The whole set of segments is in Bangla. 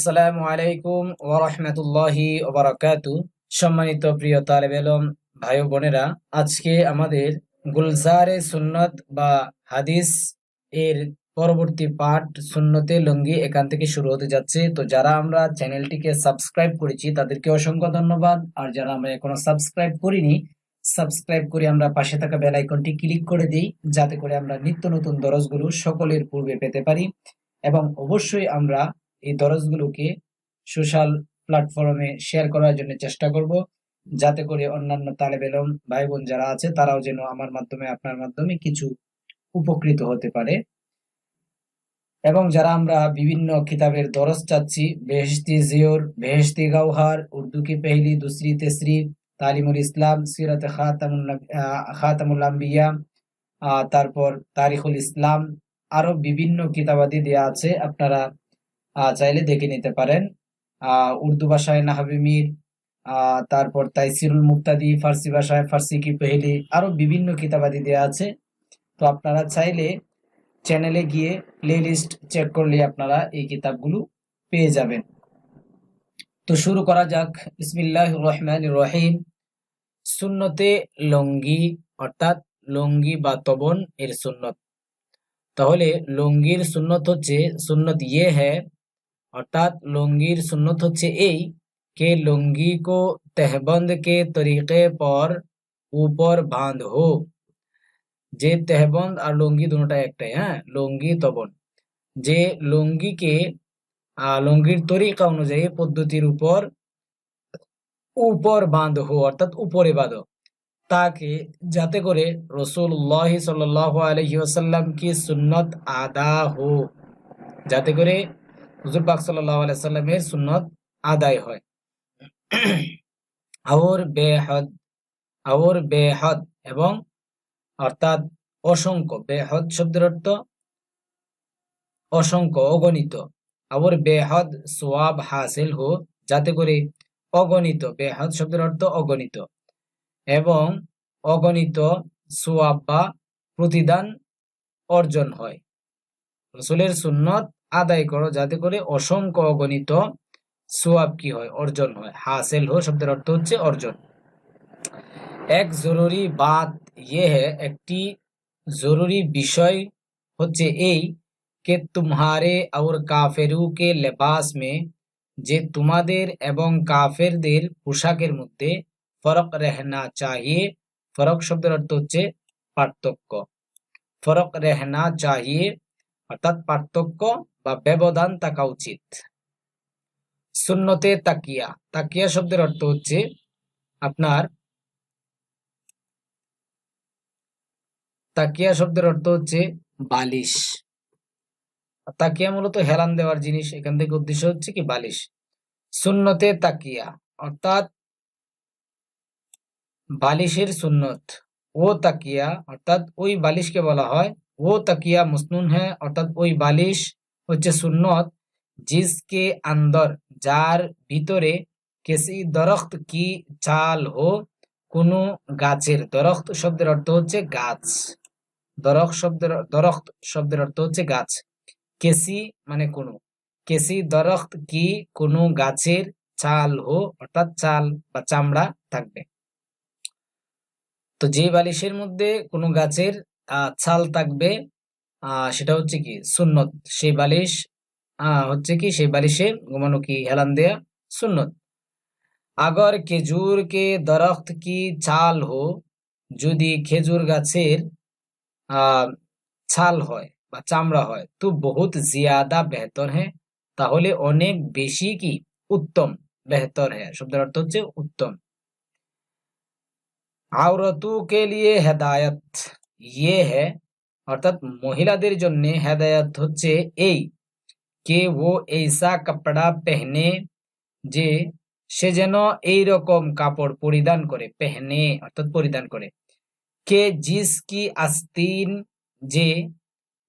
আসসালামু আলাইকুম ওরহমতুল্লাহি ওবরাকাতু সম্মানিত প্রিয় তালেব এলম, ভাই বোনেরা, আজকে আমাদের গুলজারে সুন্নত বা হাদিস এর পরবর্তী পাঠ সুন্নতে লঙ্গি এখান থেকে শুরু হতে যাচ্ছে। তো যারা আমরা চ্যানেলটিকে সাবস্ক্রাইব করেছি, তাদেরকে অসংখ্য ধন্যবাদ। আর যারা আমরা এখনও সাবস্ক্রাইব করিনি, সাবস্ক্রাইব করে আমরা পাশে থাকা বেল আইকনটি ক্লিক করে দিই, যাতে করে আমরা নিত্য নতুন দরজগুলো সকলের পূর্বে পেতে পারি। এবং অবশ্যই আমরা এই দরজগুলোকে সোশ্যাল প্ল্যাটফর্মে শেয়ার করার জন্য চেষ্টা করব, যাতে করে অন্যান্য তালেব এলম ভাই বোন যারা আছে, তারাও যেন আমার মাধ্যমে, আপনার মাধ্যমে কিছু উপকৃত হতে পারে। এবং যারা আমরা বিভিন্ন কিতাবের দরজ চাচ্ছি, বেহেশতি জিওর, বেহেশতি গাউহার উর্দু কি পেহলি, দুসরি তেসরি, তালিমুল ইসলাম, সিরাত খাতামুল খাতামুল আম্বিয়া তারপর তারিখুল ইসলাম, আরও বিভিন্ন কিতাবাদি দেয়া আছে, আপনারা চাইলে দেখে নিতে পারেন। উর্দু ভাষায় নাহাবি মির আহ, তারপর তাইসিরুল মুক্তাদি ফার্সি ভাষায় ফার্সি কি পেহেলি আরও বিভিন্ন কিতাবাদি দেওয়া আছে। তো আপনারা চাইলে চ্যানেলে গিয়ে প্লে লিস্ট চেক করলে আপনারা এই কিতাবগুলো পেয়ে যাবেন। তো শুরু করা যাক। বিসমিল্লাহ রহমান রহিম। সুন্নতে লঙ্গি অর্থাৎ লঙ্গি বা তবন এর সুন্নত। তাহলে লঙ্গির সুন্নত হচ্ছে সুন্নত ইয়ে হ্যাঁ অর্থাৎ লুঙ্গির সুন্নত হচ্ছে এই, কে লুঙ্গি কো তেহবন্দ কে তরিকে পর উপর বাঁধ হো। যে তেহবন্দ আর লুঙ্গি দুটোটা একটাই হ্যাঁ? লুঙ্গি তবন যে লুঙ্গিকে লুঙ্গির তরিকা অনুযায়ী পদ্ধতির উপর উপর বাঁধ হো, অর্থাৎ উপরে বাঁধ। তাকে যাতে করে রসুল্লাহ সাল আলহি আসাল্লাম কি সুন্নত আদা হো। যাতে করে হুজুর পাক সাল্লাহ আলাইসাল্লামের সুন্নত আদায় হয়। আওর, বেহদ আওর, বেহদ এবং অর্থাৎ অসংখ্য, বেহদ শব্দের অর্থ অসংখ্য, অগণিত। আওর, বেহদ, সোয়াব হাসিল হো, যাতে করে অগণিত, বেহদ শব্দের অর্থ অগণিত এবং অগণিত সোয়াব বা প্রতিদান অর্জন হয়। রসুলের সুন্নত আদায় করো, যাতে করে অসংখ্য অগণিত সোয়াব কি হয়? অর্জন হয়। হাসেল হো শব্দের অর্থ হচ্ছে অর্জন। এক জরুরি বাদ ইয়ে একটি জরুরি বিষয় হচ্ছে এই কে তুমহারে আউর কাফেরুকে লেবাস মে, যে তোমাদের এবং কাফেরদের পোশাকের মধ্যে ফরক রেহনা চাহিয়ে, ফরক শব্দের অর্থ হচ্ছে পার্থক্য। ফরক রেহনা চাহিয়ে অর্থাৎ পার্থক্য বা ব্যবধান থাকা উচিত। সুন্নতে তাকিয়া। তাকিয়া শব্দের অর্থ হচ্ছে আপনার তাকিয়া শব্দের অর্থ হচ্ছে বালিশ। তাকিয়া মূলত হেলান দেওয়ার জিনিস। এখান থেকে উদ্দেশ্য হচ্ছে কি? বালিশ। সুন্নতে তাকিয়া। অর্থাৎ বালিশের সুন্নত। ও তাকিয়া। অর্থাৎ ওই বালিশকে বলা হয় ও তাকিয়া মুসনুন হ্যাঁ অর্থাৎ ওই বালিশ হচ্ছে সুন্নত জিসকে আন্দর যার ভিতরে কেসি দরখত কি চাল হো কোনো গাছের দরখত শব্দের অর্থ হচ্ছে গাছ। দরখ শব্দের, দরখত শব্দের অর্থ হচ্ছে গাছ। কেসি মানে কোনো। কেসি দরখত কি কোনো গাছের চাল হো, অর্থাৎ চাল বা চামড়া থাকবে। তো যে বালিশের মধ্যে কোনো গাছের ছাল থাকবে সেটা হচ্ছে কি, সুন্নত। সেই বালিশ হচ্ছে কি সেই বালিশে ঘুমানো কি, হেলান দেয়া সুন্নত। আগর খেজুর কে দরখত কি ছাল হো, যদি খেজুর গাছের ছাল হয় বা চামড়া হয়, তো বহুত জিয়াদা বেহতর হ্যাঁ। তাহলে অনেক বেশি কি, উত্তম বেহতর হ্যাঁ শব্দের অর্থ হচ্ছে উত্তম। আওরতু কে লিয়ে হেদায়ত। ইয়ে है অর্থাৎ মহিলাদের জন্য হেদায়ত হচ্ছে এই, কে ও এইসা কাপড়া পেহনে যে সে যেন এই রকম কাপড় পরিধান করে, পেহনে, অর্থাৎ পরিধান করে। কে জিস কি আস্তিন যে,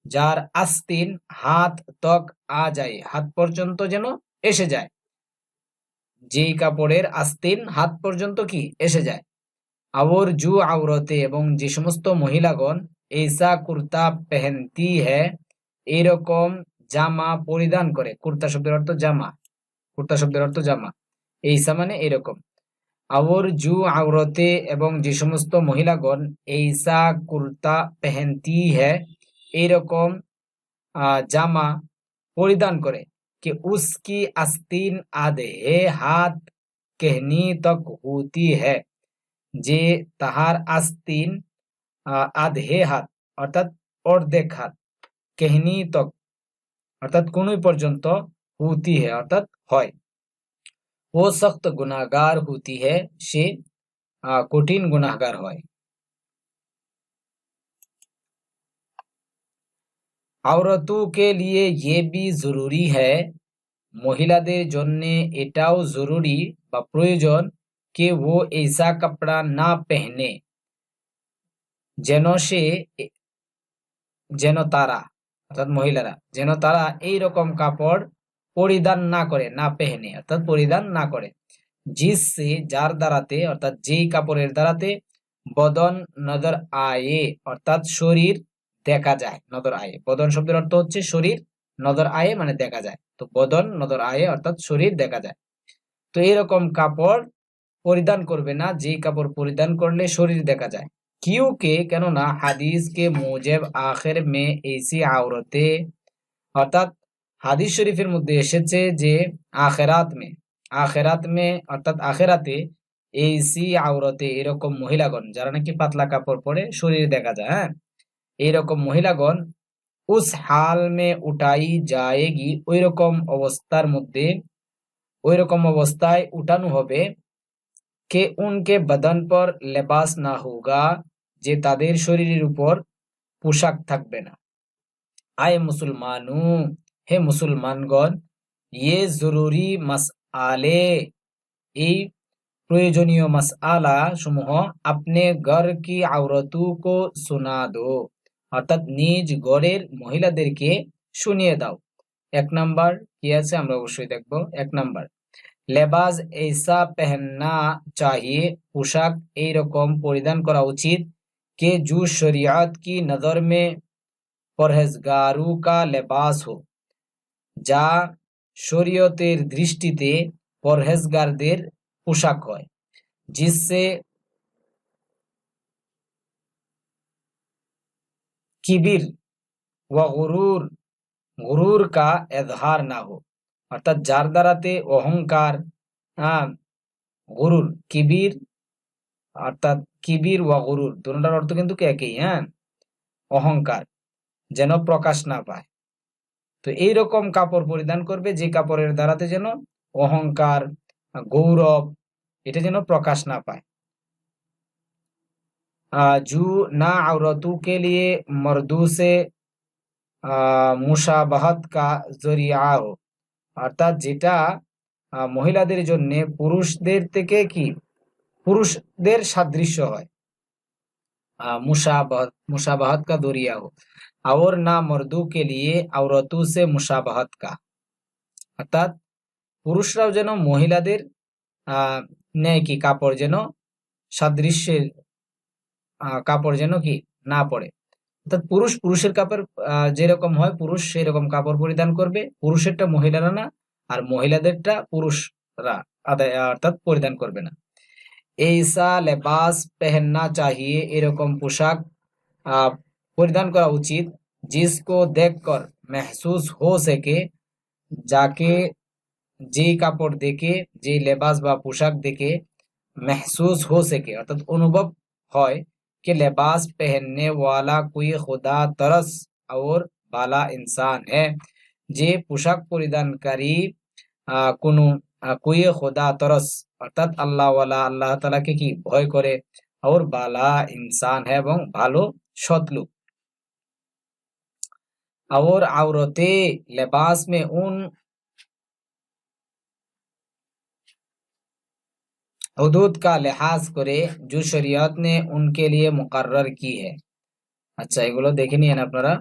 যার আস্তিন হাত তক আ যায়, হাত পর্যন্ত যেন এসে যায়। যেই কাপড়ের আস্তিন হাত পর্যন্ত কি, এসে যায়। আওর জু আওরতে এবং যে সমস্ত মহিলাগণ এইসা কুর্তা পেহেনতি হ্যাঁ এইরকম জামা পরিধান করে কুর্তা শব্দের অর্থ জামা কুর্তা শব্দের অর্থ জামা এইসা মানে এরকম আওর জু আওরতে এবং যে সমস্ত মহিলাগণ এইসা কুর্তা পেহেনতি হ্যাঁ এইরকম জামা পরিধান করে कि उसकी आस्तीन आधे हाथ कहनी तक होती है যে তাহার আস্তিন আধে হাত, অর্থাৎ অর্ধেক হাত, কেহনি তক, অর্থাৎ কোনোই পর্যন্ত হুতি হে, অর্থাৎ হয়। ও সখ্ত গুণাগার হুতি হে, সে কঠিন গুণাগার হয়। আওরতোं কে লিয়ে ये বি जरूरी है মহিলাদের জন্যে এটাও জরুরি বা প্রয়োজন কে ও ऐसा कपड़ा না पहने যেন সে যেন তারা অর্থাৎ মহিলারা যেন তারা এই রকম কাপড় পরিধান না করে না পেহেনে অর্থাৎ পরিধান না করে জিসে যার দ্বারাতে অর্থাৎ যেই কাপড়ের দ্বারাতে বদন নজর আয়ে অর্থাৎ শরীর দেখা যায় নজর আয়ে বদন শব্দের অর্থ হচ্ছে শরীর নজর আয়ে মানে দেখা যায় তো বদন নজর আয়ে অর্থাৎ শরীর দেখা যায় তো এরকম কাপড় পরিধান করবে না, যেই কাপড় পরিধান করলে শরীর দেখা যায়। কে, কেননা হাদিস কে মুজেব আখের মে এসি আওরতে, অর্থাৎ হাদিস শরীফের মধ্যে এসেছে যে আখেরাত মে আখেরাত মে, অর্থাৎ আখেরাতে এইসি আওরতে এরকম মহিলাগণ, যারা নাকি পাতলা কাপড় পরে শরীর দেখা যায় হ্যাঁ? এইরকম মহিলাগণ উস হাল মে উঠাই যায়গি ওই রকম অবস্থার মধ্যে ওই রকম অবস্থায় উঠানো হবে। কে উনকে বদন পর লেবাস না হোগা যে তাদের শরীরের উপর পোশাক থাকবে না আয় মুসলমানু হে মুসলমানগণ ইয়ে জরুরি মাস আলে এই প্রয়োজনীয় মাস আলা সমূহ আপনি গর কি আওরতু কো শোনা দো অর্থাৎ নিজ গড়ের মহিলাদেরকে শুনিয়ে দাও এক নাম্বার কি আছে আমরা অবশ্যই দেখব এক নাম্বার লেবাজ এইসা পেহনা চাহিয়ে পোশাক এইরকম পরিধান করা উচিত কে জু শরিয়াত কি নজর মে পরহেজগারু কা লেবাস হো যা শরীয়তের দৃষ্টিতে পরহেজগারদের পোশাক হয় जिससे কিবির ওয়া গুরুর গুরুর কা এজহার না হো অর্থাৎ যার দ্বারাতে অহংকার গুরুর কিবির অর্থাৎ কিবির ওয়া গুরুর দুটার অর্থ কিন্তু একই হ্যাঁ অহংকার যেন প্রকাশ না পায় তো এই রকম কাপড় পরিধান করবে যে কাপড়ের দ্বারাতে যেন অহংকার গৌরব এটা যেন প্রকাশ না পায় जू ना औरतों के लिए मर्दों से মুসাবাহাত কা জরিয়া হো অর্থাৎ যেটা মহিলাদের জন্য পুরুষদের থেকে কি পুরুষদের সাদৃশ্য হয় মুসাবাহত মুসাবাহাত কা দরিয়া হো और ना मर्दों के लिए औरतों से मुसाबाहत का অর্থাৎ পুরুষরাও যেন মহিলাদের আহ নেয় কি কাপড় যেন সাদৃশ্যের কাপড় যেন কি না পড়ে অর্থাৎ পুরুষ, পুরুষের কাপড় যেরকম হয় পুরুষ সেই রকম কাপড় পরিধান করবে। পুরুষেরটা মহিলারা না, আর মহিলাদেরটা পুরুষরা আদায়, অর্থাৎ পরিধান করবে না। এইসা লেবাস, পেহেননা চাহিয়ে এরকম পোশাক পরিধান করা উচিত, জিসকো দেখ কর মেহসুস হো সকে, যাকে যে কাপড় দেখে যে লেবাস বা পোশাক দেখে মেহসুস হো সকে, অর্থাৎ অনুভব হয় कि लिबास पहनने वाला कोई खुदा तरस और বালা ইনসান হ্যাঁ যে পোশাক পরিধানকারী কোনো কুয়ে খোদা তরস অর্থাৎ আল্লাহওয়ালা আল্লাহ তালাকে কি ভয় করে और বালা ইনসান है এবং ভালো সৎলোক और औरतें लिबास में उन हदूद का लिहाज करे जो शरीयत ने उनके लिए मुकर्र की है আচ্ছা এগুলো দেখে নিয়েন আপনারা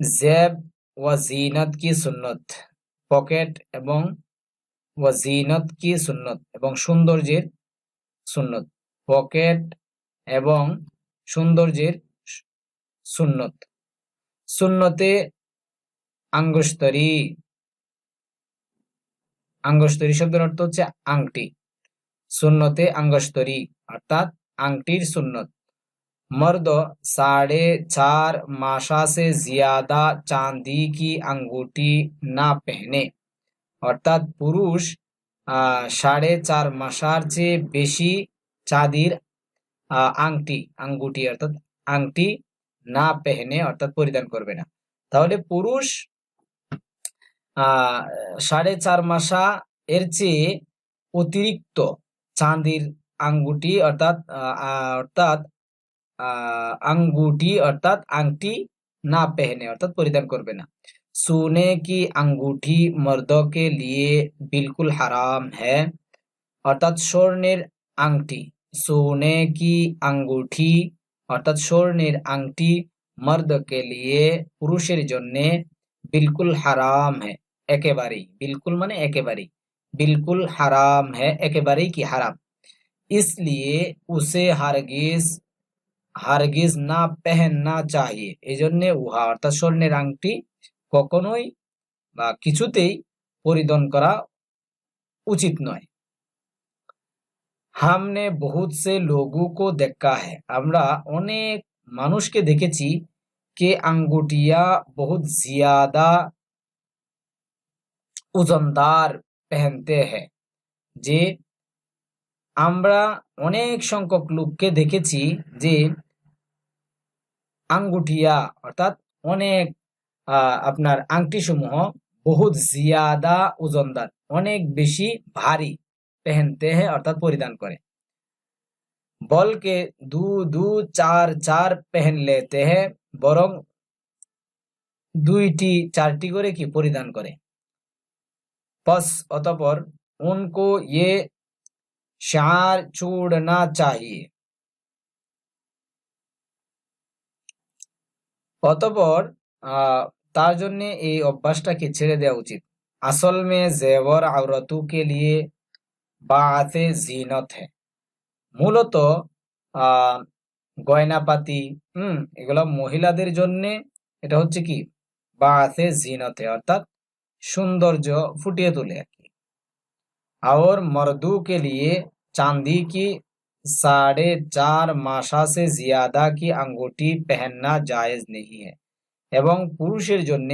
জেব ওয়াজিনত কি সুন্নত পকেট এবং ওয়াজিনত কি সুন্নত এবং সৌন্দর্যের সুন্নত পকেট এবং সৌন্দর্যের সুন্নত সুন্নতে আঙ্গুস্তরি আঙ্গস্তরি শব্দের অর্থ হচ্ছে আংটি সুন্নতে আঙ্গস্তরি অর্থাৎ আংটির সুন্নত मर्द साढ़े चार माशा से ज्यादा चांदी की अंगूठी ना पहने অর্থাৎ পুরুষ আহ, সাড়ে চার মাসার চেয়ে বেশি চাঁদির আহ, আংটি আঙ্গুটি অর্থাৎ আংটি না পেহেনে অর্থাৎ পরিধান করবে না তাহলে পুরুষ আহ সাড়ে চার মাসা এর চেয়ে অতিরিক্ত চাঁদির আঙ্গুটি অর্থাৎ অর্থাৎ আঙ্গুটি অর্থাৎ আংটি না পেহনে অর্থাৎ পরিধান করবে না। সোনে কি আঙ্গুঠি মর্দকে লিয়ে বিলকুল হারাম হ্যাঁ? অর্থাৎ স্বর্ণের আংটি। সোনে কি আঙ্গুঠি অর্থাৎ স্বর্ণের আংটি মর্দকে লিয়ে পুরুষের জন্যে বিলকুল হারাম হ্যাঁ? একেবারেই, বিলকুল মানে একেবারেই। বিলকুল হারাম হ্যাঁ একেবারেই কি হারাম इसलिए उसे हरगिज হারগিজ না পেহেননা চাহিয়ে এই জন্য উহা অর্থাৎ স্বর্ণের আংটি কখনোই বা কিছুতেই পরিধান করা উচিত নয় হামনে বহুত সে লোগো কো দেখা है আমরা অনেক মানুষকে দেখেছি কে আঙ্গুটিয়া বহুত জিয়াদা ওজনদার পেহেনতে হ্যাঁ যে আমরা অনেক সংখ্যক লোককে দেখেছি যে আঙ্গুঠিয়া অর্থাৎ অনেক আপনার আংটি সমূহ বহুত জিয়াদা ওজনদার, অনেক বেশি ভারী পেহেনতে হ্যাঁ অর্থাৎ পরিধান করে। বলকে দু দু, চার চার পেহেন লেতে হ্যাঁ বরং দুইটি, চারটি করে কি পরিধান করে। পস অতপর উনকো ইয়ে শার ছুড়না চাহিয়ে অতপর তার জন্য এই অভ্যাসটাকে ছেড়ে দেওয়া উচিত। আসল মে জেবর আওরতু কে লিয়ে বাতে জিনত হ্যাঁ মূলত গয়নাপাতি, হম, এগুলো মহিলাদের জন্যে এটা হচ্ছে কি? বাতে জিনত অর্থাৎ সৌন্দর্য ফুটিয়ে তোলে আর কি और मर्दों के लिए चांदी की साढ़े चार मासा से ज्यादा की अंगूठी पहनना जायज नहीं है এবং পুরুষের জন্য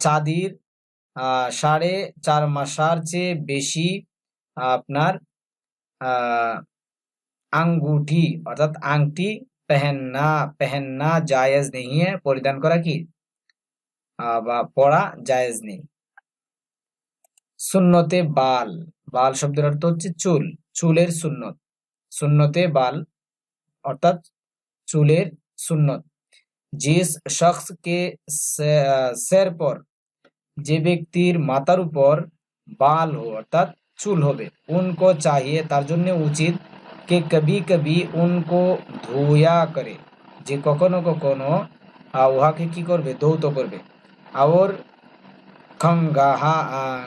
চাঁদির আহ, সাড়ে চার মাসার চেয়ে বেশি আপনার আহ, আঙ্গুঠি অর্থাৎ আংটি পেহেননা পেহেননা জায়েজ নেই হ্যাঁ পরিধান করা কি আহ, বা পড়া জায়েজ নেই। সুন্নতে বাল। বাল শব্দের অর্থ হচ্ছে চুল, চুলের সুন্নত। সুন্নতে বাল অর্থাৎ চুলের সুন্নত। জিস শখস কে সের পর, যে ব্যক্তির মাথার উপর বাল হো, অর্থাৎ চুল হবে, উনকো চাহিয়ে, তার জন্য উচিত কে কবি কবি উনকো ধোয়া করে। যে কখনো কখনো উহাকে কি করবে? দৌত করবে। আর খঙ্গাহা আহ,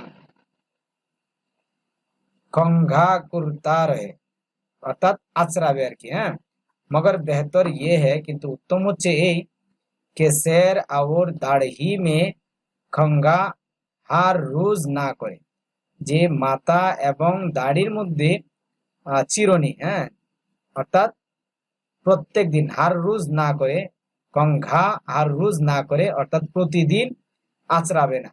खंघा कुर्ता रहे অর্থাৎ আচরাবে আর কি হ্যাঁ মগর বেহতর ইয়ে হ্যাঁ কিন্তু উত্তম হচ্ছে এই কে স্যার আর দাড়হি মে খঙ্গা হার রোজ না করে যে মাথা এবং দাড়ির মধ্যে আহ, চিরুনি হ্যাঁ অর্থাৎ প্রত্যেক দিন হার রোজ না করে কঙ্ঘা আর রোজ না করে অর্থাৎ প্রতিদিন আচরাবে না।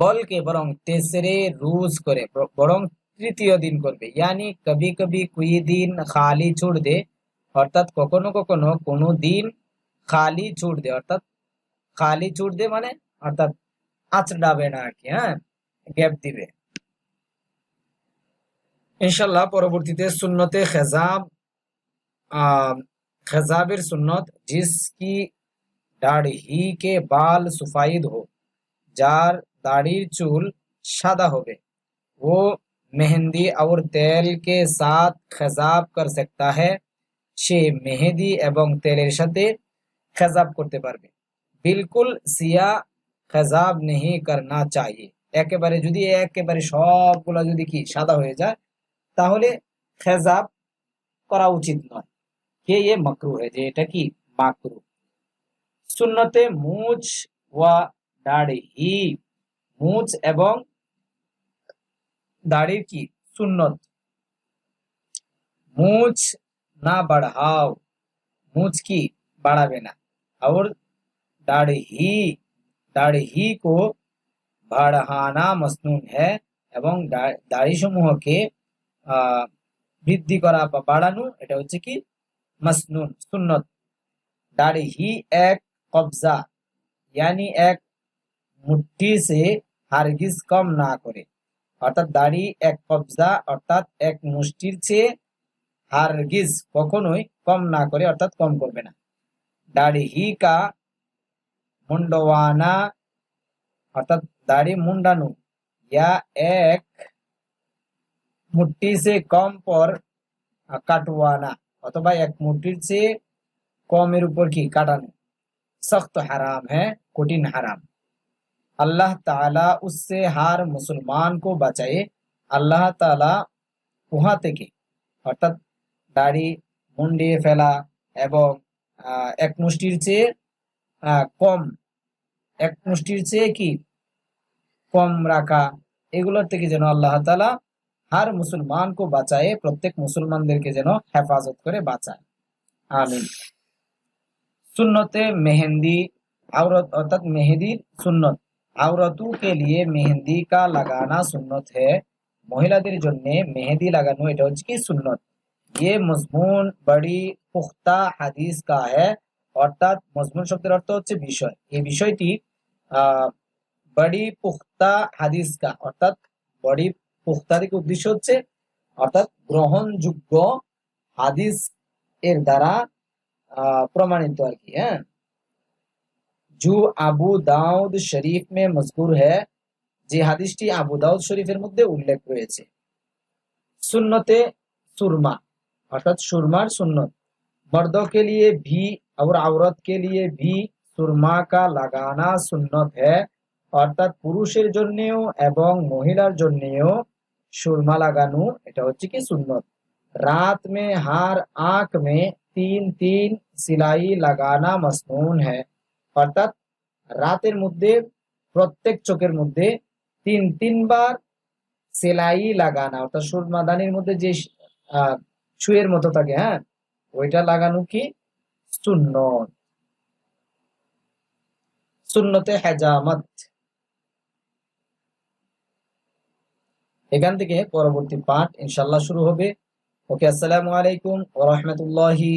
বলকে বরং তেসরে রোজ করে বরং তৃতীয় দিন করবে। ইয়ানি কবি কবি কুই দিন খালি ছুট দে, অর্থাৎ কখনো কখনো কোনো দিন খালি ছুট দে, অর্থাৎ খালি ছুট দে মানে অর্থাৎ আচড়াবে না আর কি হ্যাঁ? গ্যাপ দিবে। ইনশাল্লাহ পরবর্তীতে সুন্নতে খেজাব আহ খেজাবের সুন্নত जिसकी দাড়হি কে বাল সুফাইদ हो যার দাড়ির চুল সাদা হবে वो मेहंदी और तेल के साथ খেজাব कर सकता है সে মেহেদি এবং তেলের সাথে খেজাব করতে পারবে বিলকুল সিয়া খেজাব নেহি করনা চাহিয়ে একেবারে যদি একেবারে সবগুলা যদি কি সাদা হয়ে যায় তাহলে খেজাব করা উচিত নয় কে ये मकरू है যে এটা কি মাকরু সুন্নতে মুছ ওয়া দাড়ি মুছ এবং দাড়ির কি সুন্নত মুছ না বাড়াও মুছ কি বাড়াবে না और दाढ़ी ही दाढ़ी ही को বাড়ানা মসনুন হ্যাঁ এবং দা- দাড়িসমূহকে আহ বৃদ্ধি করা বা বাড়ানো এটা হচ্ছে কি মাসনুন, সুন্নত। दाढ़ी ही एक कब्जा यानी एक मुट्ठी হারগিজ কম না করে। অর্থাৎ দাড়ি এক কবজা, অর্থাৎ এক মুষ্টির চেয়ে হারগিজ কখনোই কম না করে, অর্থাৎ কম করবে না। দাড়ি, হি কা মুন্ডওয়ানা, অর্থাৎ দাড়ি মুন্ডানু। ইয়া এক মুঠ্টি সে কম পর কাটওয়ানা। অথবা এক মুঠির চেয়ে কমের উপর কি কাটানো सख्त हराम है कठिन हराम अल्लाह ताला उससे हर मुसलमान को बचाए আল্লাহ তাআলা উহা থেকে অর্থাৎ দাড়ি মুন্ডিয়ে ফেলা এবং আহ, এক মুষ্টির চেয়ে আহ, কম এক মুষ্টির চেয়ে কি কম রাখা এগুলোর থেকে যেন আল্লাহ তাআলা হার মুসলমান কো বাঁচায় প্রত্যেক মুসলমানদেরকে যেন হেফাজত করে বাঁচায় আমিন सुन्नते मेहंदी औरत अर्थात मेहंदी सुन्नत औरतों के लिए मेहंदी का लगाना सुन्नत है মহিলাদের জন্য মেহেদি লাগানো এটা হচ্ছে কি সুন্নত ये মজমুন বড়ি পুখতা হাদিস কা হ্যায় অর্থাৎ মজমুন শব্দের অর্থ হচ্ছে বিষয় এই বিষয়টি আহ বড়ি পুখতা হাদিস কা অর্থাৎ বড়ি পুখতা থেকে উদ্দেশ্য হচ্ছে অর্থাৎ গ্রহণযোগ্য হাদিস এর দ্বারা আহ, প্রমাণিত আর কি হ্যাঁ জু আবু দাউদ শরীফ মে মজকুর হ্যায় যে হাদিসটি আবু দাউদ শরীফের মধ্যে উল্লেখ রয়েছে सुन्नते सुरमा अर्थात सुरमार सुन्नत मर्दों के लिए भी और औरत के लिए भी সুরমা কা লাগানা সুন্নত হ্যায় অর্থাৎ পুরুষের জন্যেও এবং মহিলার জন্যেও সুরমা লাগানো, এটা হচ্ছে কি সুন্নত। রাত মে হার আঁক মে তিন তিন সিলাই লাগানা মসনুন হ্যাঁ। অর্থাৎ রাতের মধ্যে, প্রত্যেক চোখের মধ্যে তিন তিনবার সেলাই লাগানা। অর্থাৎ সুরমাদানির মধ্যে যে শুয়ের মতো থাকে হ্যাঁ ওইটা লাগানো কি? সুন্নত। সুন্নতে হেজামত। এখান থেকে পরবর্তী পাঠ ইনশাল্লাহ শুরু হবে। ওকে আসসালামু আলাইকুম ওয়া রাহমাতুল্লাহি